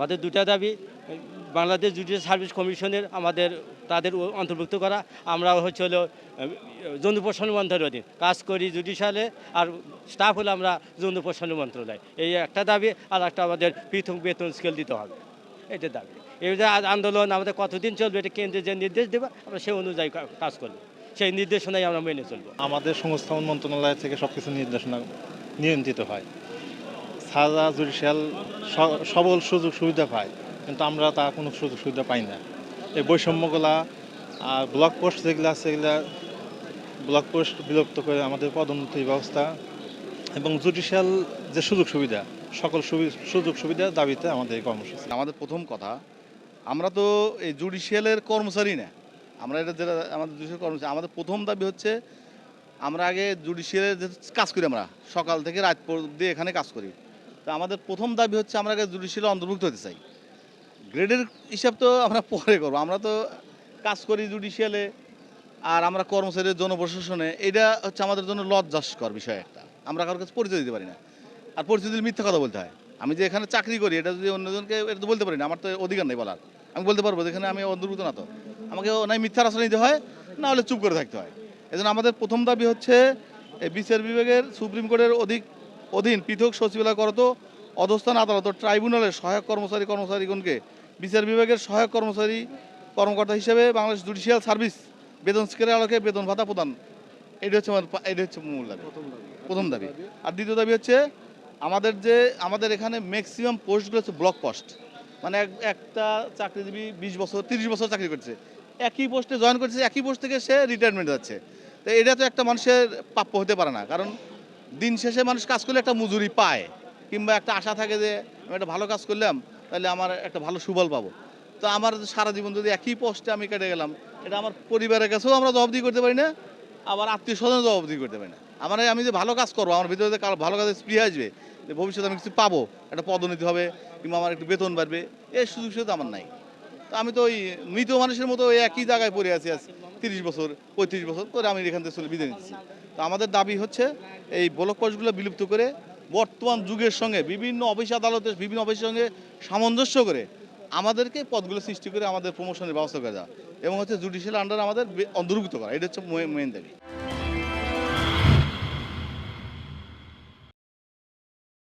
আমাদের দুটা দাবি, বাংলাদেশ জুডিশিয়াল সার্ভিস কমিশনের আমাদের, তাদের অন্তর্ভুক্ত করা। আমরা হচ্ছে হলো জনপ্রশাসন মন্ত্রণের অধীন। কাজ করি জুডিশিয়ালে আর স্টাফ হলো আমরা জনপ্রশাসন মন্ত্রণালয় এই একটা দাবি আর একটা আমাদের পৃথক বেতন স্কেল দিতে হবে। এটা দাবি। এই যে আন্দোলন আমাদের কতদিন চলবে, এটা কেন্দ্রে যে নির্দেশ দেবে, আমরা সেই অনুযায়ী কাজ করব। সেই নির্দেশনাই আমরা মেনে চলবো। আমাদের সংস্থাপন মন্ত্রণালয় থেকে সব কিছু নির্দেশনা নিয়ন্ত্রিত হয়। সাজা জুডিশিয়াল সবল সুযোগ সুবিধা পায়, কিন্তু আমরা তা কোনো সুযোগ সুবিধা পাই না। এই বৈষম্যগুলা, আর ব্লক পোস্ট যেগুলো আছে সেগুলা ব্লক পোস্ট বিলুপ্ত করে আমাদের পদোন্নতি ব্যবস্থা এবং জুডিশিয়াল যে সুযোগ সুবিধা, সকল সুযোগ সুবিধার দাবিতে আমাদের এই কর্মসূচি। আমাদের প্রথম কথা, আমরা তো এই জুডিশিয়ালের কর্মচারী না। আমরা এটা যেটা, আমাদের জুডিশিয়াল কর্মচারী, আমাদের প্রথম দাবি হচ্ছে আমরা আগে জুডিশিয়ালের যে কাজ করি আমরা, সকাল থেকে রাত পর্যন্ত এখানে কাজ করি। তো আমাদের প্রথম দাবি হচ্ছে আমরা আগে জুডিশিয়ালে অন্তর্ভুক্ত হতে চাই। গ্রেডের হিসাব তো আমরা পরে করব। আমরা তো কাজ করি জুডিশিয়ালে আর আমরা কর্মচারীর জনপ্রশাসনে এটা হচ্ছে আমাদের জন্য লজ্জাস্কর বিষয় একটা। আমরা কারোর কাছে পরিচয় দিতে পারি না। আর পরিচয় দিলে মিথ্যা কথা বলতে হয়। আমি যে এখানে চাকরি করি, এটা যদি অন্যজনকে, এটা তো বলতে পারি না। আমার তো অধিকার নেই বলার। আমি বলতে পারব যেখানে আমি অন্তর্ভুক্ত না তো। আমাকে নাই মিথ্যার আশ্রয় নিতে হয়, না হলে চুপ করে থাকতে হয়। এজন্য আমাদের প্রথম দাবি হচ্ছে বিচার বিভাগের সুপ্রিম কোর্টের অধিক অধীন পৃথক সচিবালয় করত অধস্থান আদালত ট্রাইব্যুনালের সহায়ক কর্মচারী কর্মচারীগণকে বিচার বিভাগের সহায়ক কর্মচারী কর্মকর্তা হিসেবে বাংলাদেশ জুডিশিয়াল সার্ভিস বেতন স্কেলের আলোকে বেতন ভাতা প্রদান। এটা হচ্ছে আমার এটা হচ্ছে মূল দাবি। প্রথম দাবি। আর দ্বিতীয় দাবি হচ্ছে আমাদের যে আমাদের এখানে ম্যাক্সিমাম পোস্টগুলো হচ্ছে ব্লক পোস্ট। মানে এক- একটা চাকরিজীবী বিশ বছর তিরিশ বছর চাকরি করছে। একই পোস্টে জয়েন করছে একই পোস্ট থেকে সে রিটায়ারমেন্ট যাচ্ছে। তো এটা তো একটা মানুষের প্রাপ্য হতে পারে না। কারণ দিন শেষে মানুষ কাজ করলে একটা মজুরি পায়, কিংবা একটা আশা থাকে যে, আমি একটা ভালো কাজ করলাম, তাহলে আমার একটা ভালো সুবল পাবো। তো আমার সারা জীবন যদি একই পোস্টে আমি কেটে গেলাম, এটা আমার পরিবারের কাছেও আমরা জবাবদি করতে পারি না, আবার আত্মীয় স্বজন জবাবদি করতে পারি না। আমার আমি যে ভালো কাজ করব, আমার ভিতরে যে ভালো কাজের স্প্রিয় আসবে, যে ভবিষ্যতে আমি কিছু পাবো, একটা পদোন্নতি হবে, কিংবা আমার একটু বেতন বাড়বে, এই সুযোগ সুবিধা আমার নাই। তো আমি তো ওই মৃত মানুষের মতো ওই একই জায়গায় পড়ে আছি আজ। তিরিশ বছর, পঁয়ত্রিশ বছর করে আমি এখান থেকে চলে বিদায় নিচ্ছি। তো আমাদের দাবি হচ্ছে এই ব্লক পোস্টগুলো বিলুপ্ত করে বর্তমান যুগের সঙ্গে বিভিন্ন অফিস আদালতের বিভিন্ন অফিসের সঙ্গে সামঞ্জস্য করে আমাদেরকে পদগুলো সৃষ্টি করে আমাদের প্রমোশনের ব্যবস্থা করে এবং হচ্ছে জুডিশিয়াল আন্ডার আমাদের অন্তর্ভুক্ত করা। এটা হচ্ছে মেন দাবি।